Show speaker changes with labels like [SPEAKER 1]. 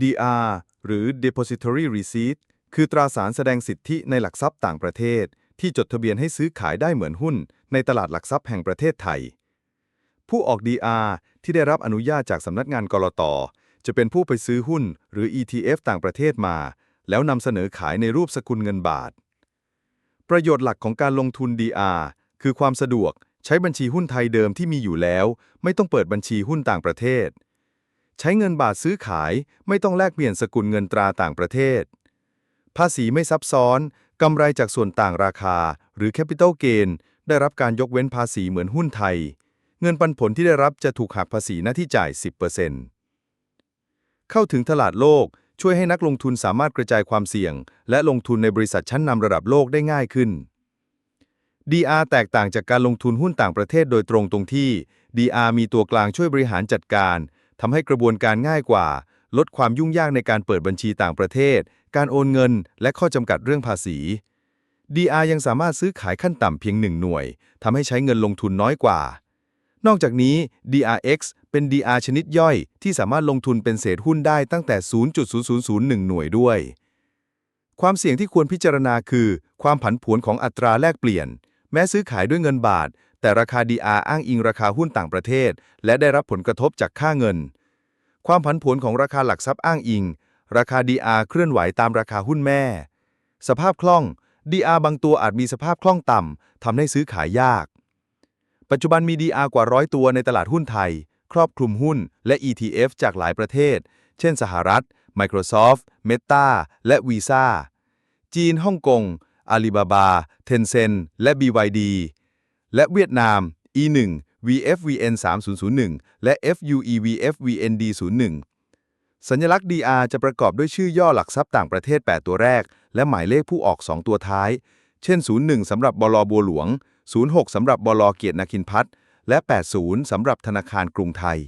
[SPEAKER 1] DR หรือ Depository Receipt คือตราสารแสดงสิทธิในหลักทรัพย์ต่างประเทศ ที่จดทะเบียนให้ซื้อขายได้เหมือนหุ้น ในตลาดหลักทรัพย์แห่งประเทศไทย ผู้ออก DR ที่ได้รับอนุญาตจากสำนักงานกรตจะเป็นผู้ไปซื้อหุ้นหรือ ETF ต่างประเทศมา แล้วนำเสนอขายในรูปสกุลเงินบาท ประโยชน์หลักของการลงทุน DR คือความสะดวกใช้บัญชีหุ้นไทยเดิมที่มีอยู่แล้ว ไม่ต้องเปิดบัญชีหุ้นต่างประเทศ ใช้เงินบาทซื้อขายไม่ต้องแลกเปลี่ยนสกุลเงินตราต่างประเทศ ภาษีไม่ซับซ้อน กำไรจากส่วนต่างราคา หรือ Capital Gain ได้รับการยกเว้นภาษีเหมือนหุ้นไทย เงินปันผลที่ได้รับจะถูกหักภาษีหน้าที่จ่าย 10%เข้าถึงตลาดโลกช่วยให้นักลงทุนสามารถกระจายความเสี่ยง และลงทุนในบริษัทชั้นนำระดับโลกได้ง่ายขึ้น DR แตกต่างจากการลงทุนหุ้นต่างประเทศโดยตรงตรงที่ DR มีตัวกลางช่วยบริหารจัดการ ทำให้กระบวนการง่ายกว่า ลดความยุ่งยากในการเปิดบัญชีต่างประเทศ การโอนเงิน และข้อจำกัดเรื่องภาษี DR ยังสามารถซื้อขายขั้นต่ำเพียงหนึ่งหน่วยทำให้ใช้เงินลงทุนน้อยกว่า นอกจากนี้ DRX เป็น DR ชนิดย่อย ที่สามารถลงทุนเป็นเศษหุ้นได้ตั้งแต่ 0.0001 หน่วยด้วย ความเสี่ยงที่ควรพิจารณาคือ ความผันผวนของอัตราแลกเปลี่ยน แม้ซื้อขายด้วยเงินบาท แต่ราคา DR อ้างอิงราคาหุ้นต่างประเทศ และได้รับผลกระทบจากค่าเงิน ความผันผวนของราคาหลักทรัพย์อ้างอิง ราคา DR เคลื่อนไหวตามราคาหุ้นแม่ สภาพคล่อง DR บางตัวอาจมีสภาพคล่องต่ำทำให้ซื้อขายยาก ปัจจุบันมี DR กว่าร้อยตัวในตลาดหุ้นไทย ครอบคลุมหุ้นและ ETF จากหลายประเทศ เช่น สหรัฐ Microsoft Meta และ Visa จีนฮ่องกง Alibaba Tencent และ BYD และเวียดนาม E1 VFVN 3001 และ FUEVFVND 01สัญลักษณ์ DR จะประกอบด้วยชื่อย่อหลักทรัพย์ต่างประเทศ 8 ตัวแรก และหมายเลขผู้ออก 2 ตัวท้าย เช่น 01 สำหรับบลบัวหลวง 06 สำหรับบลเกียรตินาคินพัฒน์และ 80 สำหรับธนาคารกรุงไทย